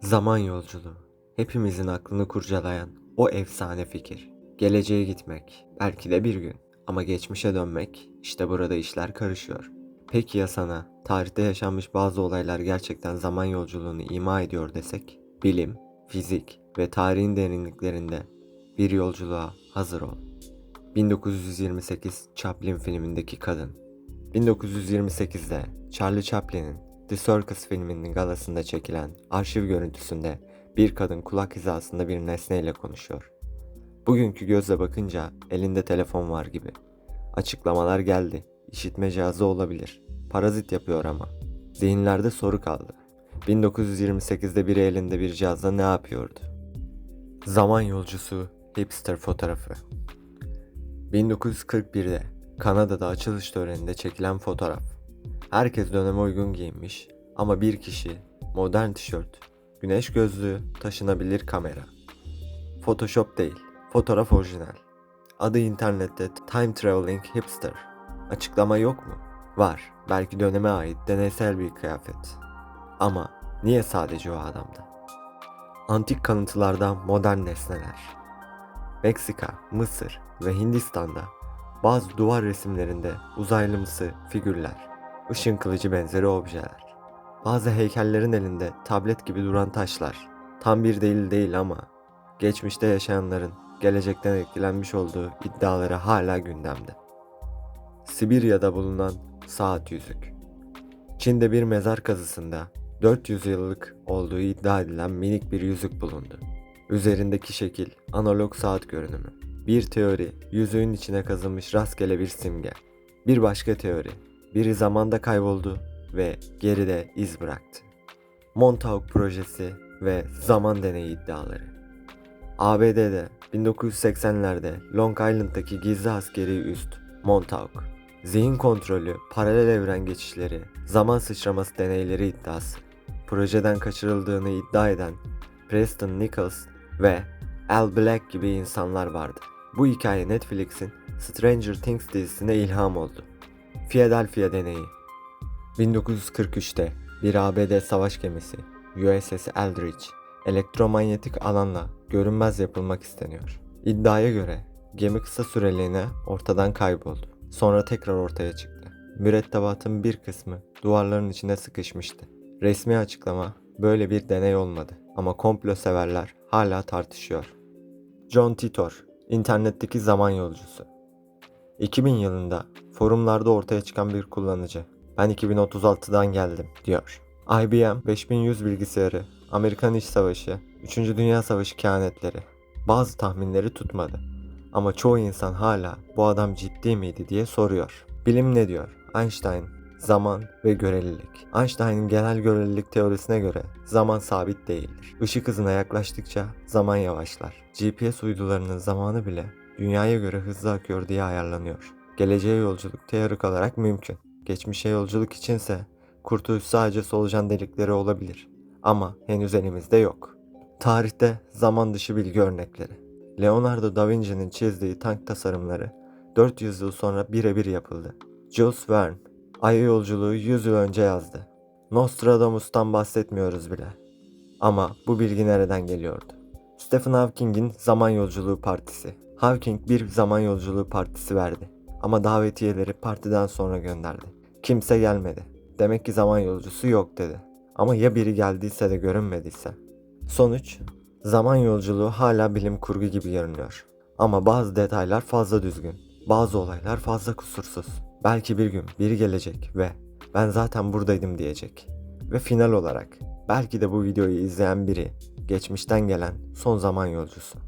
Zaman yolculuğu. Hepimizin aklını kurcalayan o efsane fikir. Geleceğe gitmek, belki de bir gün. Ama geçmişe dönmek, işte burada işler karışıyor. Peki ya sana, tarihte yaşanmış bazı olaylar gerçekten zaman yolculuğunu ima ediyor desek? Bilim, fizik ve tarihin derinliklerinde bir yolculuğa hazır ol. 1928 Chaplin filmindeki kadın. 1928'de Charlie Chaplin'in The Circus filminin galasında çekilen arşiv görüntüsünde bir kadın kulak hizasında bir nesneyle konuşuyor. Bugünkü gözle bakınca elinde telefon var gibi. Açıklamalar geldi. İşitme cihazı olabilir. Parazit yapıyor ama. Zihinlerde soru kaldı. 1928'de biri elinde bir cihazla ne yapıyordu? Zaman yolcusu hipster fotoğrafı. 1941'de Kanada'da açılış töreninde çekilen fotoğraf. Herkes döneme uygun giyinmiş ama bir kişi modern tişört, güneş gözlüğü, taşınabilir kamera. Photoshop değil, fotoğraf orijinal. Adı internette Time Traveling Hipster. Açıklama yok mu? Var. Belki döneme ait deneysel bir kıyafet. Ama niye sadece o adamda? Antik kalıntılardan modern nesneler. Meksika, Mısır ve Hindistan'da bazı duvar resimlerinde uzaylımsı figürler, ışın kılıcı benzeri objeler. Bazı heykellerin elinde tablet gibi duran taşlar. Tam bir değil değil ama geçmişte yaşayanların gelecekten etkilenmiş olduğu iddiaları hala gündemde. Sibirya'da bulunan saat yüzük. Çin'de bir mezar kazısında 400 yıllık olduğu iddia edilen minik bir yüzük bulundu. Üzerindeki şekil analog saat görünümü. Bir teori yüzüğün içine kazınmış rastgele bir simge. Bir başka teori biri zamanda kayboldu ve geride iz bıraktı. Montauk projesi ve zaman deneyi iddiaları. ABD'de 1980'lerde Long Island'daki gizli askeri üst Montauk. Zihin kontrolü, paralel evren geçişleri, zaman sıçraması deneyleri iddiası. Projeden kaçırıldığını iddia eden Preston Nichols ve Al Black gibi insanlar vardı. Bu hikaye Netflix'in Stranger Things dizisine ilham oldu. Philadelphia deneyi 1943'te bir ABD savaş gemisi USS Eldridge elektromanyetik alanla görünmez yapılmak isteniyor. İddiaya göre gemi kısa süreliğine ortadan kayboldu. Sonra tekrar ortaya çıktı. Mürettebatın bir kısmı duvarların içine sıkışmıştı. Resmi açıklama böyle bir deney olmadı ama komplo severler hala tartışıyor. John Titor, internetteki zaman yolcusu. 2000 yılında forumlarda ortaya çıkan bir kullanıcı. Ben 2036'dan geldim diyor. IBM 5100 bilgisayarı, Amerikan İç Savaşı, 3. Dünya Savaşı kehanetleri. Bazı tahminleri tutmadı. Ama çoğu insan hala bu adam ciddi miydi diye soruyor. Bilim ne diyor? Einstein, zaman ve görelilik. Einstein'ın genel görelilik teorisine göre zaman sabit değildir. Işık hızına yaklaştıkça zaman yavaşlar. GPS uydularının zamanı bile dünyaya göre hızlı akıyor diye ayarlanıyor. Geleceğe yolculuk teorik olarak mümkün. Geçmişe yolculuk içinse kurtuluş sadece solucan delikleri olabilir. Ama henüz elimizde yok. Tarihte zaman dışı bilgi örnekleri. Leonardo da Vinci'nin çizdiği tank tasarımları 400 yıl sonra birebir yapıldı. Jules Verne, Ay'a yolculuğu 100 yıl önce yazdı. Nostradamus'tan bahsetmiyoruz bile. Ama bu bilgi nereden geliyordu? Stephen Hawking'in Zaman Yolculuğu Partisi. Hawking bir zaman yolculuğu partisi verdi. Ama davetiyeleri partiden sonra gönderdi. Kimse gelmedi. Demek ki zaman yolcusu yok dedi. Ama ya biri geldiyse de görünmediyse? Sonuç, zaman yolculuğu hala bilim kurgu gibi görünüyor. Ama bazı detaylar fazla düzgün. Bazı olaylar fazla kusursuz. Belki bir gün biri gelecek ve ben zaten buradaydım diyecek. Ve final olarak belki de bu videoyu izleyen biri geçmişten gelen son zaman yolcusu.